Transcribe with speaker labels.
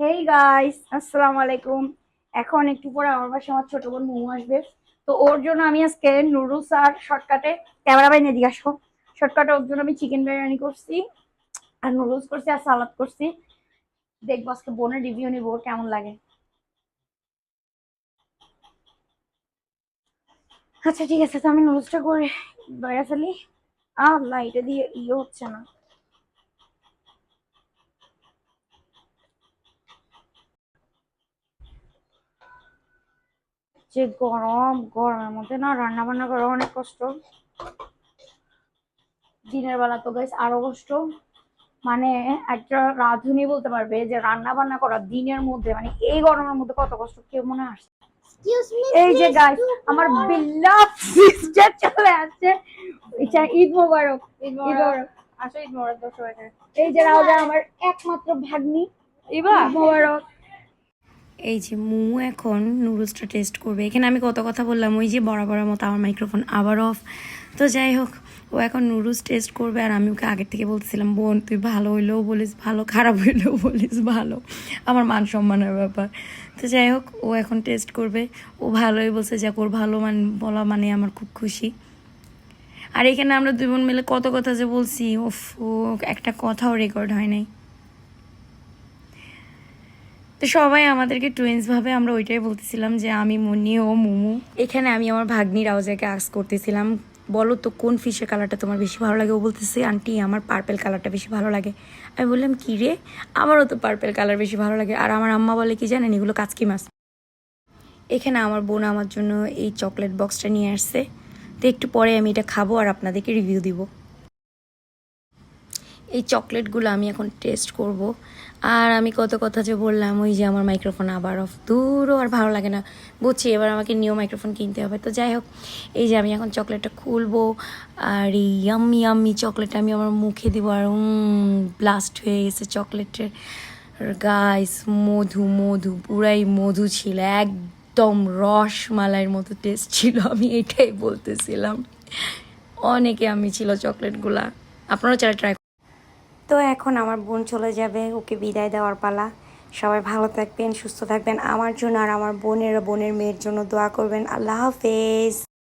Speaker 1: Hey guys আসসালামু আলাইকুম এখন একটু পরে আমার বাসায় আমার ছোট বোন মোমো আসবে। তো ওর জন্য আমি আজকে নুডলস আর শর্টকাটে ক্যামেরা বাইনে দিয়ে আসব। শর্টকাটে ওর জন্য আমি চিকেন বিরিয়ানি করছি, আর নুডলস করছি, আর সালাদ করছি। দেখব আজকে বোনের রিভিউ নিবো কেমন লাগে। আচ্ছা ঠিক আছে, তো আমি নুডলসটা করে বাইরে ফেলি। আল্লাহ এটা দিয়ে ইয়ে হচ্ছে না। যে গরম গরমের মধ্যে না রান্না বান্না করা অনেক কষ্ট। দিনের বেলা তো গাইস আরও কষ্ট। মানে একটা রাঁধুনি বলতে পারবে যে রান্না বান্না করা দিনের মধ্যে মানে এই গরমের মধ্যে কত কষ্ট কেউ মনে আসছে? এই যে গাইস আমার. বিল্লাভ সিস্টার চলে আসছে। এটা ঈদ মোবারক
Speaker 2: ঈদ
Speaker 1: ঈদ
Speaker 2: মোবারক। আসো ঈদ মোবারক
Speaker 1: এই যে রাজা আমার একমাত্র ভাগ্নি।
Speaker 2: ইবা
Speaker 1: ঈদ মোবারক।
Speaker 3: এই যে মোমো এখন নুডলসটা টেস্ট করবে। এখানে আমি কত কথা বললাম, ওই যে বরাবরের মতো আমার মাইক্রোফোন আবার অফ তো যাই হোক, ও এখন নুডলস টেস্ট করবে আর আমি ওকে আগের থেকে বলতেছিলাম, বোন, তুই ভালো হইলেও বলিস ভালো, খারাপ হইলেও বলিস ভালো। আমার মান সম্মানের ব্যাপার। তো যাই হোক, ও এখন টেস্ট করবে। ও ভালোই বলছে, যাক, ওর ভালো মান বলা মানে আমার খুব খুশি। আর এখানে আমরা দুই বোন মিলে কত কথা যে বলছি ওফ একটা কথাও রেকর্ড হয় নাই। তো সবাই আমাদেরকে টুইন্স ভাবে আমরা ওইটাই বলতেছিলাম যে আমি মনি ও মোমো। এখানে আমি আমার ভাগ্নি রাউজাকে আস করতেছিলাম, বলো তো কোন ফিশের কালারটা তোমার বেশি ভালো লাগে? ও বলতেছে, আন্টি, আমার পার্পেল কালারটা বেশি ভালো লাগে। আমি বললাম, কী রে? আমারও তো পার্পেল কালার বেশি ভালো লাগে। আর আমার আম্মা বলে, কি জানেন, এগুলো কাচকি মাছ। এখানে আমার বোন আমার জন্য এই চকলেট বক্সটা নিয়ে আসছে। তো একটু পরে আমি এটা খাব আর আপনাদেরকে রিভিউ দিব। এই চকলেটগুলো আমি এখন টেস্ট করব। আর আমি কত কথা যে বললাম, ওই যে আমার মাইক্রোফোন আবার অফ দূরও আর ভালো লাগে না। বুঝছি, এবার আমাকে নিউ মাইক্রোফোন কিনতে হবে। তো যাই হোক, এই যে আমি এখন চকলেটটা খুলবো, আর এই ইয়াম্মি ইয়াম্মি চকলেট আমি আমার মুখে দেবো, আর ব্লাস্ট হয়ে গেছে চকলেটের। গাইস মধু মধু, পুরাই মধু ছিল, একদম রসমালাইয়ের মতো টেস্ট ছিল, আমি এটাই বলতেছিলাম। অনেকে আমি ছিল চকলেটগুলা। আপনারাও চারা ট্রাই তো এখন আমার বোন চলে যাবে, ওকে বিদায় দেওয়ার পালা। সবাই ভালো থাকবেন, সুস্থ থাকবেন। আমার জন্য আর আমার বোনের বোনের মেয়ের জন্য দোয়া করবেন। আল্লাহ হাফেজ।